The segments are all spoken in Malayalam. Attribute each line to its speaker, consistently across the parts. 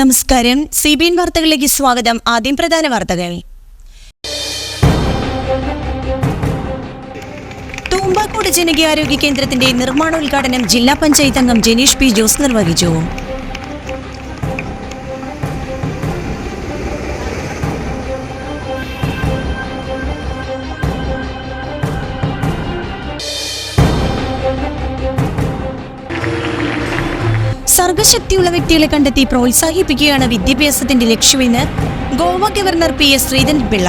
Speaker 1: നമസ്കാരം. സി ബി എൻ വാർത്തകളിലേക്ക് സ്വാഗതം. ആദ്യം പ്രധാന വാർത്തകൾ. തൂമ്പാക്കോട് ജനകീയാരോഗ്യ കേന്ദ്രത്തിന്റെ നിർമ്മാണോദ്ഘാടനം ജില്ലാ പഞ്ചായത്ത് അംഗം ജനീഷ് പി ജോസ് നിർവഹിച്ചു. സർഗശക്തിയുള്ള വ്യക്തികളെ കണ്ടെത്തി പ്രോത്സാഹിപ്പിക്കുകയാണ് വിദ്യാഭ്യാസത്തിന്റെ ലക്ഷ്യമെന്ന് Goa governor P S Sreedharan Pillai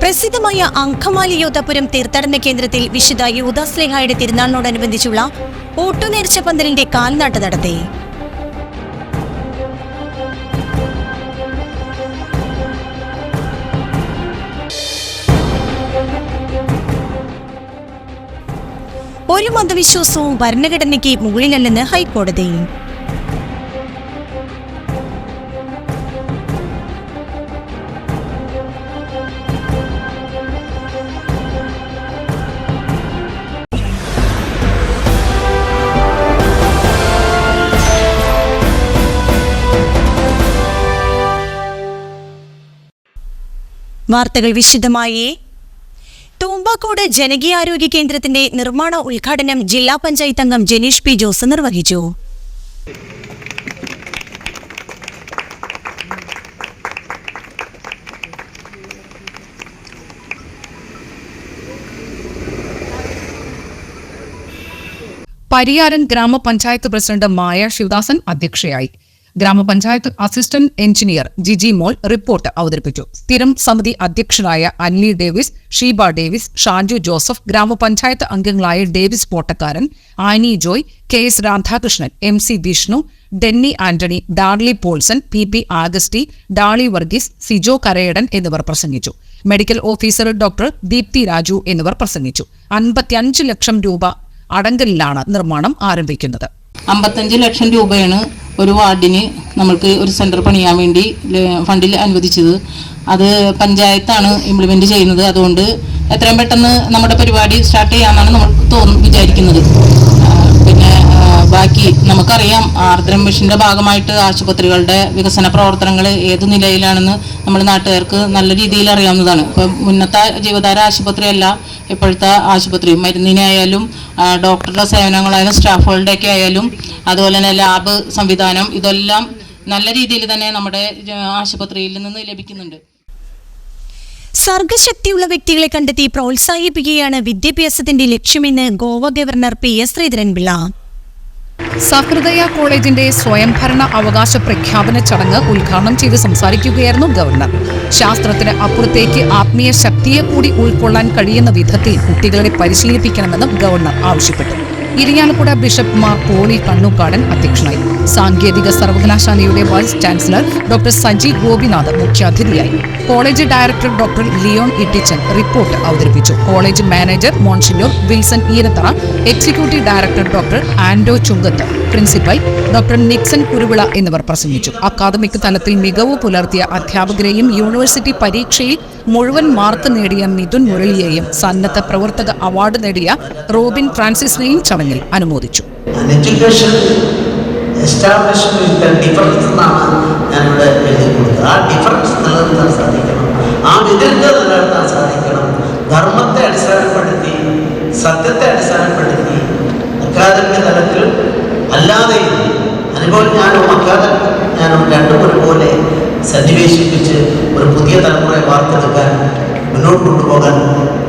Speaker 1: പ്രസിദ്ധമായ അങ്കമാലി യോധപുരം തീർത്ഥാടന കേന്ദ്രത്തിൽ വിശുദ്ധ യൂദാസ്ലേഹായുടെ തിരുനാളിനോടനുബന്ധിച്ചുള്ള ഓട്ടുനേർച്ച പന്തലിന്റെ കാൽനാട്ട് നടത്തി. മതവിശ്വാസവും ഭരണഘടനയ്ക്ക് മുകളിലല്ലെന്ന് ഹൈക്കോടതി. വാർത്തകൾ വിശദമായി. തൂമ്പാക്കോട് ജനകീയാരോഗ്യ കേന്ദ്രത്തിന്റെ നിർമ്മാണ ഉദ്ഘാടനം ജില്ലാ പഞ്ചായത്ത് അംഗം ജനീഷ് പി ജോസ് നിർവഹിച്ചു.
Speaker 2: പരിയാരൻ ഗ്രാമപഞ്ചായത്ത് പ്രസിഡന്റ് മായ ശിവദാസൻ അധ്യക്ഷയായി. Grama panchayat assistant engineer Jiji Mol report അവതരിപ്പിച്ചു. സ്ഥിരം സമിതി അധ്യക്ഷരായ Annie Davis Sheeba Davis Shaju Joseph grama panchayat അംഗങ്ങളായ Davis Pottakkaran Annie Joy K S Radhakrishnan M C Vishnu Denny Antony Darly Paulson P P Augusty Dolly Varghese Sijo Karayadan എന്നിവർ പ്രസംഗിച്ചു. Medical officer doctor Deepthi Raju എന്നിവർ പ്രസംഗിച്ചു. അൻപത്തിയഞ്ച് ലക്ഷം രൂപ അടങ്കലിലാണ് നിർമ്മാണം ആരംഭിക്കുന്നത്.
Speaker 3: അമ്പത്തഞ്ച് ലക്ഷം രൂപയാണ് ഒരു വാർഡിന് നമ്മൾക്ക് ഒരു സെന്റർ പണിയാൻ വേണ്ടി ഫണ്ടിൽ അനുവദിച്ചത്. അത് പഞ്ചായത്താണ് ഇംപ്ലിമെന്റ് ചെയ്യുന്നത്. അതുകൊണ്ട് എത്രയും പെട്ടെന്ന് നമ്മുടെ പരിപാടി സ്റ്റാർട്ട് ചെയ്യാമെന്നാണ് നമ്മൾ തോന്നുന്നു വിചാരിക്കുന്നത്. പിന്നെ ബാക്കി നമുക്കറിയാം ആർദ്രം മിഷന്റെ ഭാഗമായിട്ട് ആശുപത്രികളുടെ വികസന പ്രവർത്തനങ്ങൾ ഏത് നിലയിലാണെന്ന് നമ്മൾ നാട്ടുകാർക്ക് നല്ല രീതിയിൽ അറിയാവുന്നതാണ്. ഇപ്പം മുന്നത്തെ ജീവധാര ആശുപത്രിയല്ല ഇപ്പോഴത്തെ ആശുപത്രി മരുന്നിനായാലും ഡോക്ടറുടെ സേവനങ്ങളായാലും സ്റ്റാഫുകളുടെയൊക്കെ ആയാലും അതുപോലെ തന്നെ ലാബ് സംവിധാനം ഇതെല്ലാം നല്ല രീതിയിൽ തന്നെ നമ്മുടെ ആശുപത്രിയിൽ നിന്ന് ലഭിക്കുന്നുണ്ട്.
Speaker 1: സർഗശക്തിയുള്ള വ്യക്തികളെ കണ്ടെത്തി പ്രോത്സാഹിപ്പിക്കുകയാണ് വിദ്യാഭ്യാസത്തിന്റെ ലക്ഷ്യമെന്ന് Goa governor P S Sreedharan Pillai.
Speaker 2: Sahrudaya കോളേജിന്റെ സ്വയംഭരണ അവകാശ പ്രഖ്യാപന ചടങ്ങ് ഉദ്ഘാടനം ചെയ്ത് സംസാരിക്കുകയായിരുന്നു ഗവർണർ. ശാസ്ത്രത്തിന് അപ്പുറത്തേക്ക് ആത്മീയ ശക്തിയെ കൂടി ഉൾക്കൊള്ളാൻ കഴിയുന്ന വിധത്തിൽ കുട്ടികളെ പരിശീലിപ്പിക്കണമെന്നും ഗവർണർ ആവശ്യപ്പെട്ടു. ഇരിങ്ങാലക്കുട ബിഷപ്പ് മാർ പോളി കണ്ണൂക്കാടൻ അധ്യക്ഷനായി. സാങ്കേതിക സർവകലാശാലയുടെ vice chancellor doctor Saji Gopinath മുഖ്യാതിഥിയായി. College director doctor Leon Ittichan report അവതരിപ്പിച്ചു. College manager monsignor Wilson Eerathara executive director doctor Ando Chunkath principal doctor Nixon Kuruvila എന്നിവർ പ്രസംഗിച്ചു. അക്കാദമിക് തലത്തിൽ മികവ് പുലർത്തിയ അധ്യാപകരെയും യൂണിവേഴ്സിറ്റി പരീക്ഷയിൽ മുഴുവൻ മാർക്ക് നേടിയ മിഥുൻ മുരളിയെയും സന്നദ്ധ പ്രവർത്തക അവാർഡ് നേടിയ റോബിൻ ഫ്രാൻസിസിനെയും ചടങ്ങിൽ അനുമോദിച്ചു.
Speaker 4: നിലനിർത്താൻ സാധിക്കണം. ധർമ്മത്തെ അടിസ്ഥാനപ്പെടുത്തി സത്യത്തെ അടിസ്ഥാനപ്പെടുത്തി അക്കാദമിക തലത്തിൽ അല്ലാതെയും അനുഭവം ഞാനും അക്കാദമിക് ഞാനും രണ്ടും ഒരുപോലെ സന്നിവേശിപ്പിച്ച് ഒരു പുതിയ തലമുറയെ വാർത്തെടുക്കാൻ മുന്നോട്ട് കൊണ്ടുപോകാൻ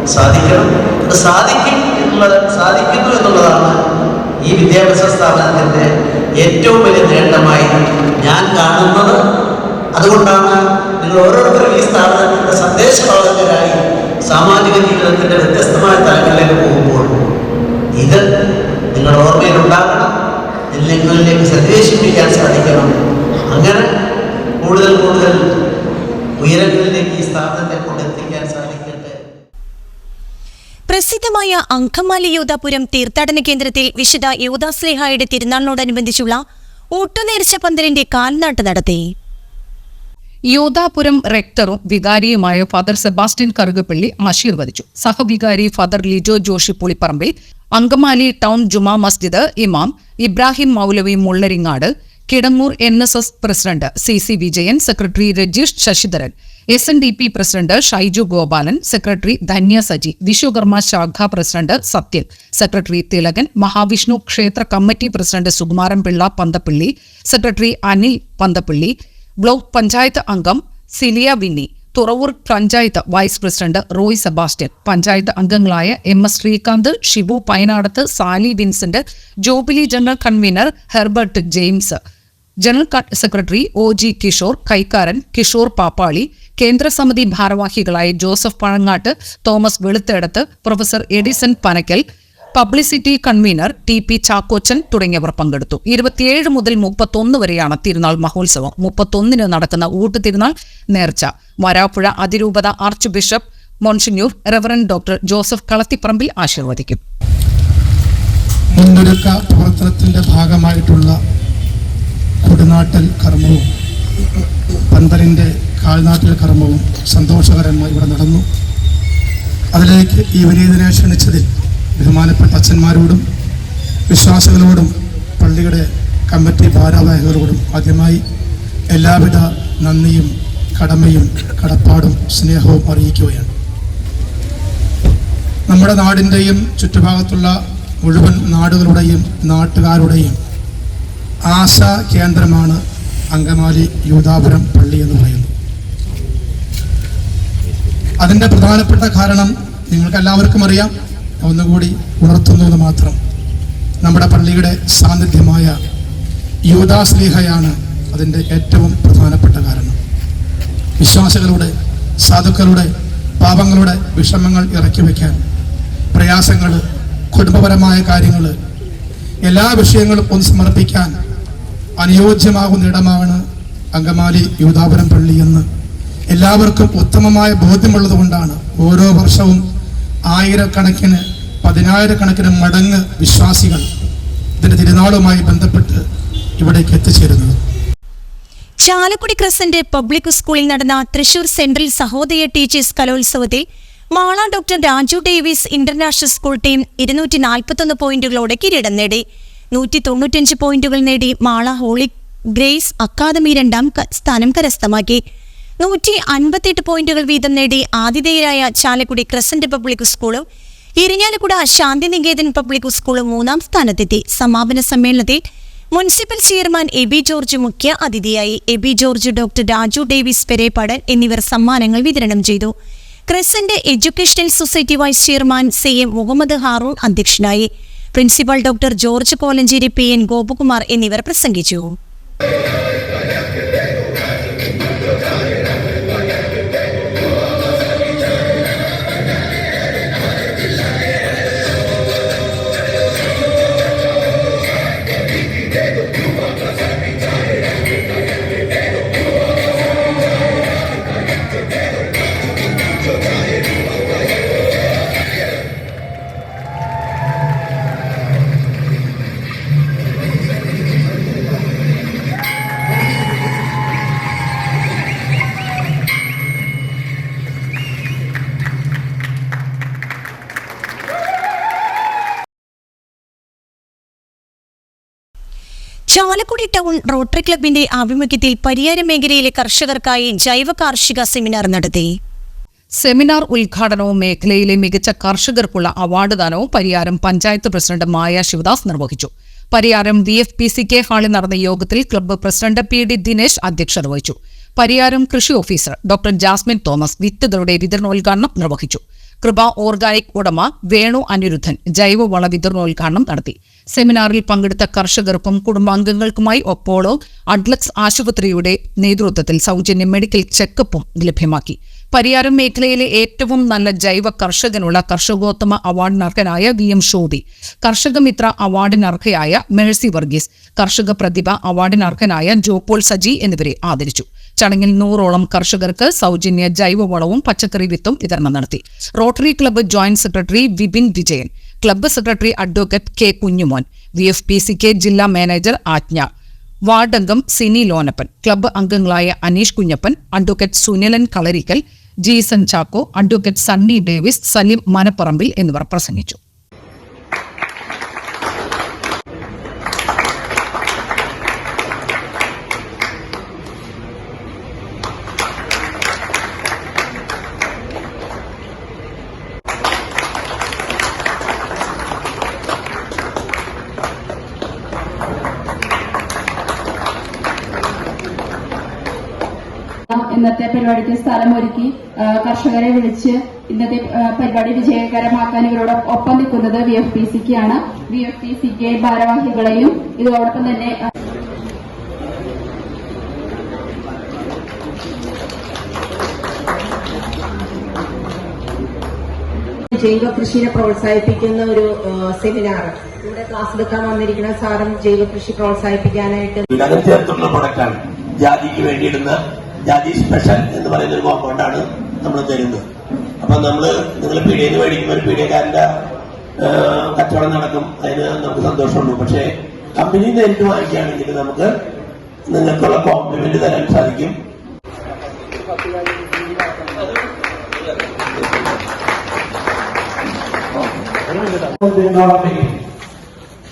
Speaker 4: സാധിക്കണം. അത് സാധിക്കും എന്നുള്ളത് സാധിക്കുന്നു എന്നുള്ളതാണ് ഈ വിദ്യാഭ്യാസ സ്ഥാപനത്തിന്റെ ഏറ്റവും വലിയ നേട്ടമായി ഞാൻ കാണുന്നത്. അതുകൊണ്ടാണ് നിങ്ങൾ ഓരോരുത്തരും ഈ സ്ഥാപനത്തിന്റെ സന്ദേശവാഹകരായി സാമാജിക ജീവിതത്തിന്റെ വ്യത്യസ്തമായ തലങ്ങളിലേക്ക് പോകുമ്പോൾ ഇത് നിങ്ങളുടെ ഓർമ്മയിലുണ്ടാകണം. ഇത് നിങ്ങളിലേക്ക് സന്ദേശിപ്പിക്കാൻ സാധിക്കണം. അങ്ങനെ കൂടുതൽ കൂടുതൽ ഉയരങ്ങളിലേക്ക് ഈ സ്ഥാപനത്തെ സാധിക്കട്ടെ
Speaker 1: പ്രസിദ്ധമായ അങ്കമാലി യോധാപുരം തീർത്ഥാടന കേന്ദ്രത്തിൽ വിശുദ്ധ യൂദാസ്ലേഹായുടെ തിരുനാളിനോടനുബന്ധിച്ചുള്ള ഓട്ടുനേർച്ച പന്തലിന്റെ കാൽനാട്ട് നടത്തി.
Speaker 2: യോധാപുരം റെക്ടറും വികാരിയുമായ ഫാദർ സെബാസ്റ്റ്യൻ കറുകപ്പള്ളി ആശീർവദിച്ചു സഹവികാരി ഫാദർ ലിജോ ജോഷി പുളിപ്പറമ്പിൽ അങ്കമാലി ടൗൺ ജുമാ മസ്ജിദ് ഇമാം Ibrahim Moulavi Mullaringad Kidangoor N S S president C C Vijayan secretary Rajeesh Sasidharan S N D P president Shaiju Gopalan secretary Dhanya Saji Vishwakarma ശാഖ പ്രസിഡന്റ് സത്യൻ സെക്രട്ടറി തിലകൻ മഹാവിഷ്ണു ക്ഷേത്ര committee president Sukumaran Pillai Panthappilly secretary Anil Panthappilly block panchayat അംഗം Silia Winnie Thuravoor panchayat vice president Roy Sebastian panchayat അംഗങ്ങളായ M S Sreekanth Shibu Payanadath Sally Vincent jubilee general convener Herbert James general secretary O G Kishore കൈക്കാരൻ Kishore Pappali കേന്ദ്രസമിതി ഭാരവാഹികളായ Joseph Pazhangattu Thomas Veluthedath professor Edison Panakkal publicity convener T P Chackochan തുടങ്ങിയവർ പങ്കെടുത്തു. ഇരുപത്തിയേഴ് മുതൽ മുപ്പത്തൊന്ന് വരെയാണ് തിരുനാൾ മഹോത്സവം. മുപ്പത്തൊന്നിന് നടക്കുന്ന ഊട്ട് തിരുനാൾ നേർച്ച. വരാപ്പുഴ അതിരൂപത archbishop monsignor reverend doctor Joseph Kalathiparambil ആശീർവദിക്കും.
Speaker 5: പ്രവർത്തനത്തിന്റെ ഭാഗമായിട്ടുള്ള കൊടുനാട്ടൽ കർമ്മവും പന്തലിന്റെ കാൽനാട്ടൽ കർമ്മവും സന്തോഷകരമായി ഇവിടെ നടന്നു. അതിലേക്ക് ഈ വിനീതനെ ക്ഷണിച്ചതിൽ ബഹുമാനപ്പെട്ട അച്ഛന്മാരോടും വിശ്വാസികളോടും പള്ളിയുടെ കമ്മിറ്റി ഭാരവാഹികളോടും ആദ്യമായി എല്ലാവിധ നന്ദിയും കടമയും കടപ്പാടും സ്നേഹവും അറിയിക്കുകയാണ്. നമ്മുടെ നാടിന്റെയും ചുറ്റുഭാഗത്തുള്ള മുഴുവൻ നാടുകളുടെയും നാട്ടുകാരുടെയും ആശാ കേന്ദ്രമാണ് അങ്കമാലി യൂതാപുരം പള്ളി എന്ന് പറയുന്നത്. അതിന്റെ പ്രധാനപ്പെട്ട കാരണം നിങ്ങൾക്ക് എല്ലാവർക്കും അറിയാം ഒന്നുകൂടി ഉണർത്തുന്നത് മാത്രം. നമ്മുടെ പള്ളിയുടെ സാന്നിധ്യമായ യൂതാസ്ലീഹയാണ് അതിന്റെ ഏറ്റവും പ്രധാനപ്പെട്ട കാരണം. വിശ്വാസികളുടെ സാധുക്കളുടെ പാപങ്ങളുടെ വിഷമങ്ങൾ ഇറക്കി വയ്ക്കാൻ പ്രയാസങ്ങൾ കുടുംബപരമായ കാര്യങ്ങൾ എല്ലാ വിഷയങ്ങളും ഒന്ന് സമർപ്പിക്കാൻ അനുയോജ്യമാകുന്ന ഇടമാണ് അങ്കമാലി യൂതാപുരം പള്ളി എന്ന്. എല്ലാവർക്കും ഉത്തമമായ ബോധ്യമുള്ളത് കൊണ്ടാണ് ഓരോ വർഷവും ആയിരക്കണക്കിന് പതിനായിരക്കണക്കിന് മടങ്ങ് വിശ്വാസികൾ ഇതിന്റെ തിരുനാളുമായി ബന്ധപ്പെട്ട് ഇവിടേക്ക് എത്തിച്ചേരുന്നത്.
Speaker 1: ചാലക്കുടി ക്രസന്റ് പബ്ലിക് സ്കൂളിൽ നടന്ന തൃശൂർ സെൻട്രൽ സഹോദയ ടീച്ചേഴ്സ് കലോത്സവത്തിൽ Mala doctor Raju Davis international school team ഇരുന്നൂറ്റി നാൽപ്പത്തൊന്ന് പോയിന്റുകളോടെ കിരീടം നേടി. നൂറ്റി തൊണ്ണൂറ്റഞ്ച് പോയിന്റുകൾ നേടി മാള ഹോളി ഗ്രേസ് അക്കാദമി രണ്ടാം സ്ഥാനം കരസ്ഥമാക്കി. നൂറ്റി അൻപത്തെട്ട് പോയിന്റുകൾ വീതം നേടി ആതിഥേയരായ ചാലക്കുടി ക്രസന്റ് പബ്ലിക് സ്കൂളും ഇരിഞ്ഞാലക്കുട ശാന്തിനികേതൻ പബ്ലിക് സ്കൂളും മൂന്നാം സ്ഥാനത്തെത്തി. സമാപന സമ്മേളനത്തിൽ municipal chairman A B George മുഖ്യ അതിഥിയായി. A B George doctor Raju Davis Perepadan എന്നിവർ സമ്മാനങ്ങൾ വിതരണം ചെയ്തു. Crescent educational society vice chairman C M Muhammed Haroon അധ്യക്ഷനായി. Principal doctor George Kolenchery P N Gopakumar എന്നിവർ പ്രസംഗിച്ചു. ചാലക്കുടി ടൗൺ റോട്ടറി ക്ലബിന്റെ ആഭിമുഖ്യത്തിൽ പരിയാരം മേഖലയിലെ കർഷകർക്കായി ജൈവ കാർഷിക സെമിനാർ നടത്തി.
Speaker 2: സെമിനാർ ഉദ്ഘാടനവും മേഖലയിലെ മികച്ച കർഷകർക്കുള്ള അവാർഡ് ദാനവും പരിയാരം പഞ്ചായത്ത് പ്രസിഡന്റ് മായ ശിവദാസ് നിർവഹിച്ചു. Pariyaram V F P C K ഹാളിൽ നടന്ന യോഗത്തിൽ club president P D Dinesh അധ്യക്ഷത വഹിച്ചു. പരിയാരം കൃഷി ഓഫീസർ ഡോക്ടർ ജാസ്മിൻ തോമസ് വിത്തുകളുടെ വിതരണോദ്ഘാടനം നിർവഹിച്ചു. കൃപ ഓർഗാനിക് ഉടമ വേണു അനിരുദ്ധൻ ജൈവ വള വിതരണോദ്ഘാടനം നടത്തി. സെമിനാറിൽ പങ്കെടുത്ത കർഷകർക്കും കുടുംബാംഗങ്ങൾക്കുമായി ഒപ്പോളോ അഡ്ലക്സ് ആശുപത്രിയുടെ നേതൃത്വത്തിൽ സൗജന്യ മെഡിക്കൽ ചെക്കപ്പും ലഭ്യമാക്കി. പരിയാരം മേഖലയിലെ ഏറ്റവും നല്ല ജൈവ കർഷകനുള്ള കർഷകോത്തമ അവാർഡിനർഹനായ വി എം ഷോതി കർഷക മിത്ര അവാർഡിനർഹയായ മേഴ്സി വർഗീസ്. കർഷക പ്രതിഭ അവാർഡിനർഹനായ ജോപോൾ സജി എന്നിവരെ ആദരിച്ചു. ചടങ്ങിൽ നൂറോളം കർഷകർക്ക് സൗജന്യ ജൈവവളവും പച്ചക്കറി വിത്തും വിതരണം നടത്തി. Rotary club joint secretary Vipin Vijayan. Club secretary advocate K Kunjumon. V F P C K ജില്ലാ മാനേജർ ആജ്ഞ. വാർഡംഗം സിനി ലോനപ്പൻ. ക്ലബ്ബ് അംഗങ്ങളായ Aneesh Kunjappan advocate Sunilan Kalarikkal Jeesan Chacko advocate Sunny Davis Saleem Manaparambil എന്നിവർ പ്രസംഗിച്ചു.
Speaker 6: ഇന്നത്തെ പരിപാടിക്ക് സ്ഥലമൊരുക്കി കർഷകരെ വിളിച്ച് ഇന്നത്തെ പരിപാടി വിജയകരമാക്കാൻ ഇവരോട് ഒപ്പം നിൽക്കുന്നത് വി എഫ് പി സിക്ക് ആണ് വി എഫ് പി സിക്ക് ഭാരവാഹികളെയും ഇതോടൊപ്പം തന്നെ ആ,
Speaker 7: ജൈവ കൃഷിയെ പ്രോത്സാഹിപ്പിക്കുന്ന ഒരു സെമിനാർ ഇവിടെ ക്ലാസ് എടുക്കാൻ വന്നിരിക്കുന്ന സാറും ജൈവ കൃഷി പ്രോത്സാഹിപ്പിക്കാനായിട്ട്
Speaker 8: ഇതിനകം ചേർത്തുള്ള പ്രൊഡക്റ്റാണ് ജാതിക്ക് വേണ്ടിയിടുന്ന ജാതി സ്പെഷ്യൽ എന്ന് പറയുന്ന ഒരു കോമ്പൗണ്ടാണ് നമ്മൾ തരുന്നത്. അപ്പൊ നമ്മൾ നിങ്ങൾ പീഡിയയിൽ നിന്ന് മേടിക്കുമ്പോൾ ഒരു പീഡിയക്കാരന്റെ കച്ചവടം നടക്കും. അതിന് നമുക്ക് സന്തോഷമുള്ളൂ പക്ഷേ കമ്പനി നേരിട്ട് വാങ്ങിക്കുകയാണെങ്കിൽ നമുക്ക് നിങ്ങൾക്കുള്ള കോംപ്ലിമെന്റ് തരാൻ സാധിക്കും.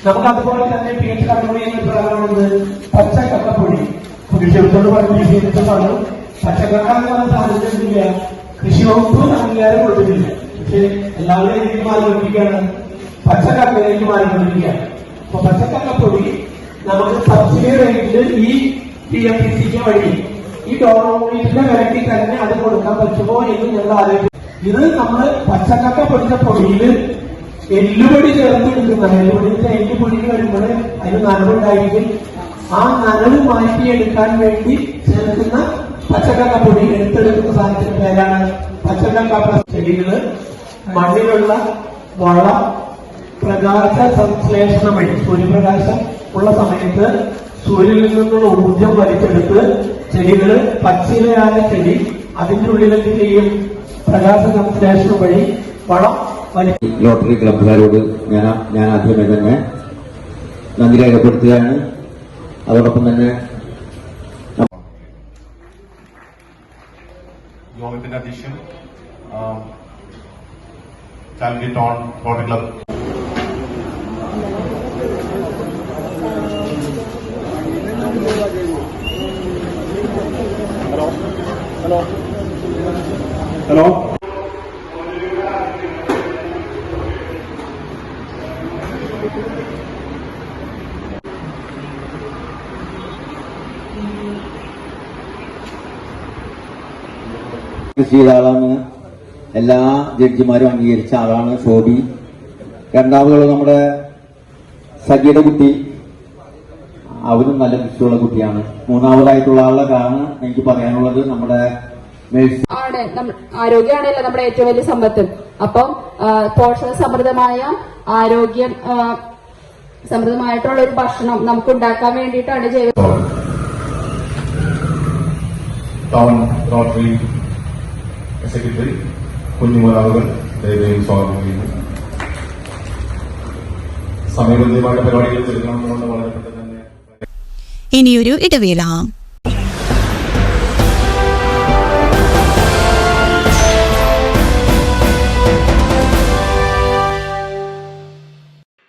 Speaker 9: നമുക്ക് അതുപോലെ തന്നെ പി എച്ച് കണ്ടുപിടിക്കുന്ന ഒരു പച്ച കക്കപ്പൊടി കൃഷിവകുപ്പോട് പറഞ്ഞിരിക്കുന്നതാണ് പച്ചക്കക്ക എന്ന് പറഞ്ഞ. സാധിച്ചിട്ടില്ല. കൃഷി വകുപ്പ് അംഗീകാരം കൊടുത്തിട്ടില്ല. പക്ഷെ എല്ലാവരും ഇതിലേക്ക് മാറിക്കൊണ്ടിരിക്കുകയാണ് പച്ചക്കക്കയിലേക്ക് മാറിക്കൊണ്ടിരിക്കുകയാണ് അപ്പൊ പച്ചക്കക്കപ്പൊടി നമുക്ക് സബ്സിഡി റേറ്റിൽ ഈ പി എം പി സിക്ക് വഴി ഈ ഡോളോമീറ്റിന്റെ വിലയ്ക്ക് തന്നെ അത് കൊടുക്കാൻ പറ്റുമോ എന്ന് ഞങ്ങൾ ആലോചിക്കും ഇത് നമ്മൾ പച്ചക്കക്ക പൊടിച്ച പൊടിയിൽ എല്ലുപൊടി ചേർത്ത് എടുക്കുന്നത് എല്ലുപൊടിന്റെ എല്ലുപൊടി വരുമ്പോൾ അതിന് നനവുണ്ടായിരിക്കും. ആ നനവ് മാറ്റിയെടുക്കാൻ വേണ്ടി ചേർക്കുന്ന പച്ചക്കക്ക പൊടി എടുത്തെടുക്കുന്ന സാധനത്തിന്റെ പേരാണ് പച്ചക്കക്ക ചെടികൾ മണ്ണിലുള്ള വള പ്രകാശ സംശ്ലേഷണം വഴി സൂര്യപ്രകാശം ഉള്ള സമയത്ത് സൂര്യനിൽ നിന്നുള്ള ഊർജം വലിച്ചെടുത്ത് ചെടികൾ പച്ചിലയായ ചെടി അതിന്റെ ഉള്ളിലേക്ക് ചെയ്യും. പ്രകാശ സംശ്ലേഷണം വഴി വളം
Speaker 10: ലോട്ടറി ക്ലബ്ബുകാരോട് ഞാൻ ഞാൻ ആദ്യമേ തന്നെ നന്ദി രേഖപ്പെടുത്തുകയാണ്. അതോടൊപ്പം തന്നെ
Speaker 11: യോഗത്തിന്റെ അധ്യക്ഷൻ ചാലഞ്ചി ടോൺ റോട്ടറി ക്ലബ്.
Speaker 9: ഹലോ.
Speaker 10: കൃഷി ചെയ്ത ആളാണ് എല്ലാ ജഡ്ജിമാരും അംഗീകരിച്ച ആളാണ് ഷോബി രണ്ടാമതുള്ള നമ്മുടെ സഖിയുടെ കുട്ടി. അവരും നല്ല കൃഷിയുള്ള കുട്ടിയാണ്. മൂന്നാമതായിട്ടുള്ള ആളുടെ കാരണം എനിക്ക് പറയാനുള്ളത് നമ്മുടെ
Speaker 6: ആണ്. ആരോഗ്യമാണല്ലോ നമ്മുടെ ഏറ്റവും വലിയ സമ്പത്ത്. അപ്പം പോഷക സമൃദ്ധമായ ആരോഗ്യം സമൃദ്ധമായിട്ടുള്ള ഒരു ഭക്ഷണം നമുക്ക് ഉണ്ടാക്കാൻ വേണ്ടിയിട്ടാണ് ജൈവ
Speaker 11: സെക്രട്ടറി കുഞ്ഞുമുറാവുകൾ ദയവേയും സ്വാഗതം ചെയ്യുന്നു. സമയബന്ധിതമായിട്ട് പരിപാടികൾ തീർക്കണമെന്നുകൊണ്ട് വളരെ പെട്ടെന്ന് തന്നെ
Speaker 1: ഇനിയൊരു ഇടവേള.